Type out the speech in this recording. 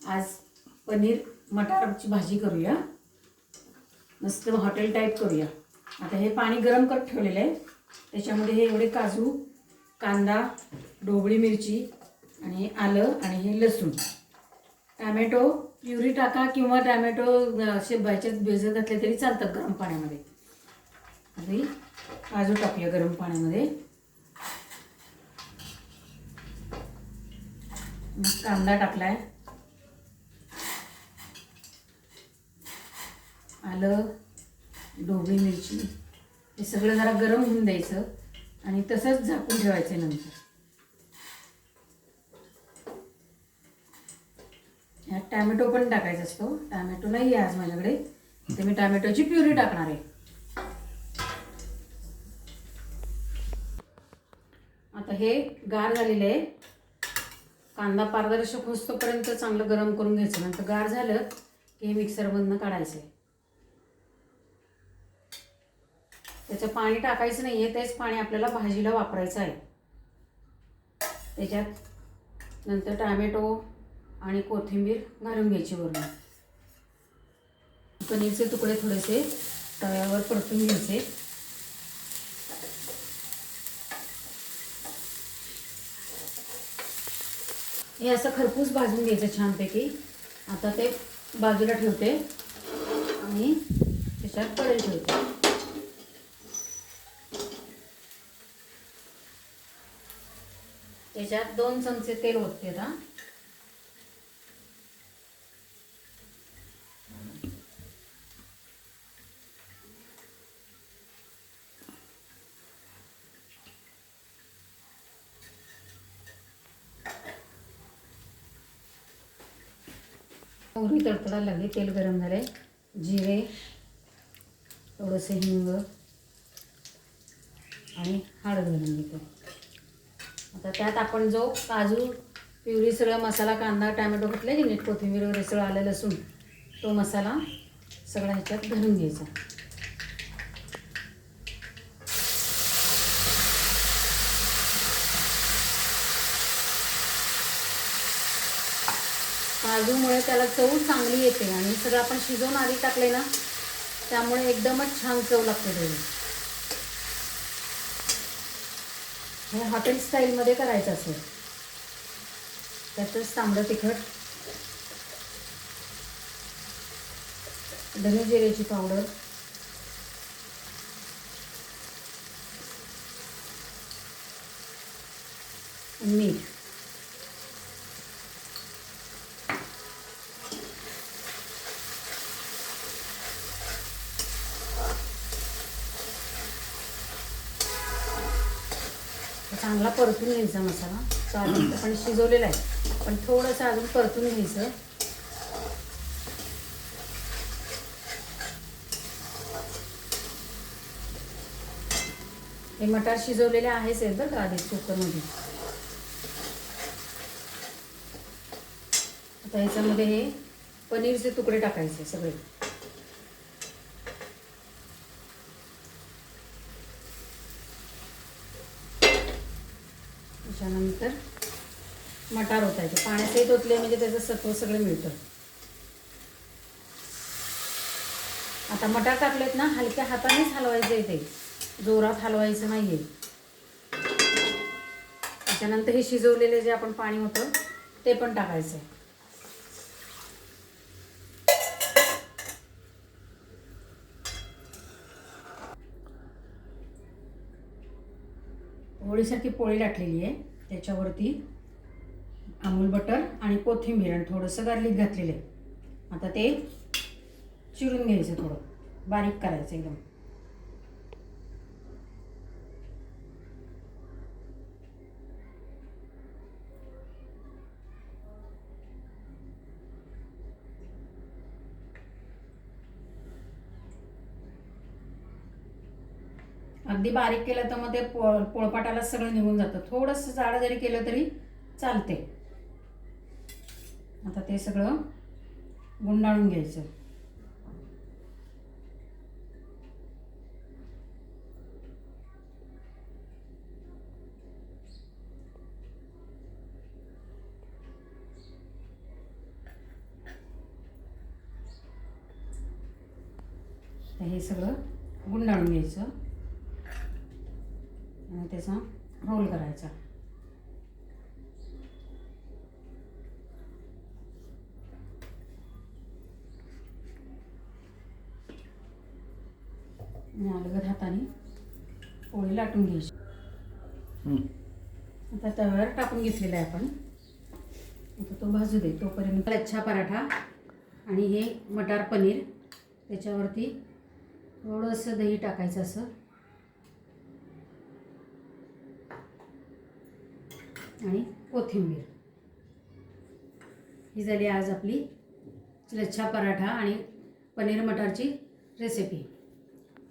आज पनीर मटारची भाजी करूया. मस्त हॉटेल टाईप करूया. आता हे पाणी गरम करत ठेवलेलं आहे. त्याच्यामध्ये हे एवढे काजू कांदा ढोबळी मिरची आणि आलं आणि हे लसूण. टॅमॅटो प्युरी टाका किंवा टॅमॅटो असे बायच्यात भिजत घातले तरी चालतात गरम पाण्यामध्ये. आधी काजू टाकूया गरम पाण्यामध्ये. कांदा टाकला आहे आलं ढोबळी मिरची हे सगळं जरा गरम होऊन द्यायचं आणि तसंच झाकून ठेवायचं नंतर. ह्यात टॅमॅटो पण टाकायचा असतो. टॅमॅटो नाही आहे आज माझ्याकडे. ते मी टॅमॅटोची प्युरी टाकणार आहे. आता हे गार झालेलं आहे. कांदा पारदर्शक होस्तोपर्यंत चांगलं गरम करून घ्यायचं. नंतर गार झालं की हे मिक्सरमधनं काढायचं आहे. त्याचं पाणी टाकायचं नाही आहे तेच पाणी आपल्याला भाजीला वापरायचं आहे. त्याच्यात नंतर टॅमॅटो आणि कोथिंबीर घालून घ्यायची वरून. पनीरचे तुकडे थोडेसे तव्यावर परतून घ्यायचे. हे असं खरपूस भाजून घ्यायचं छानपैकी. आता ते बाजूला ठेवते आणि त्याच्यात पडेल ठेवते. त्याच्यात दोन चमचे तेल ओतते आता. मोहरी तडतडायला लागली तेल गरम झाले जिरे थोडंसं हिंग आणि हळद घालून घेतो. आता त्यात आपण जो काजू पिवळी सगळं मसाला कांदा टॅमॅटो घातले की नीट कोथिंबीर वगैरे सगळं आलं लसूण तो मसाला सगळा ह्याच्यात घालून घ्यायचा. काजूमुळे त्याला चव चांगली येते आणि सगळं आपण शिजवून आधी टाकले ना त्यामुळे एकदमच छान चव लागते त्याची हे हॉटेल स्टाईलमध्ये करायचं असेल. त्यातच तांबडं तिखट धने जिऱ्याची पावडर मीठ. चांगला परतून घ्यायचा मसाला. चालेल पण शिजवलेला आहे. पण थोडंसं अजून परतून घ्यायचं. हे मटार शिजवलेले आहेच आहेत बरं का आधी कुकरमध्ये. आता ह्याच्यामध्ये हे पनीरचे तुकडे टाकायचे सगळे. त्याच्यानंतर मटार ओतायचे. पाण्यासहित ओतले म्हणजे त्याचं सत्व सगळं मिळतं. आता मटार टाकलेत ना हलक्या हातानेच हलवायचं आहे ते. जोरात हलवायचं नाही आहे त्याच्यानंतर हे शिजवलेले जे आपण पाणी होतं ते पण टाकायचं आहे. होळीसारखी पोळी लाटलेली आहे. त्याच्यावरती अमूल बटर आणि कोथिंबीर आणि थोडंसं गार्लिक घातलेलं आहे. आता ते चिरून घ्यायचं थोडं. बारीक करायचं एकदम. अगदी बारीक केलं तर मग ते पो पोळपाटाला सगळं निघून जातं. थोडंसं जाड जरी केलं तरी चालते. आता ते सगळं गुंडाळून घ्यायचं. हे सगळं गुंडाळून घ्यायचं. आणि त्याचा रोल करायचा. अलगद हाताने पोळी लाटून घ्यायची. आता तव्यावर टाकून घेतलेला आहे आपण. आता तो भाजू दे तोपर्यंत लच्छा पराठा आणि हे मटार पनीर त्याच्यावरती थोडंसं दही टाकायचं असं. आणि कोथिंबीर. ही झाली आज आपली लच्छा पराठा आणि पनीर मटारची रेसिपी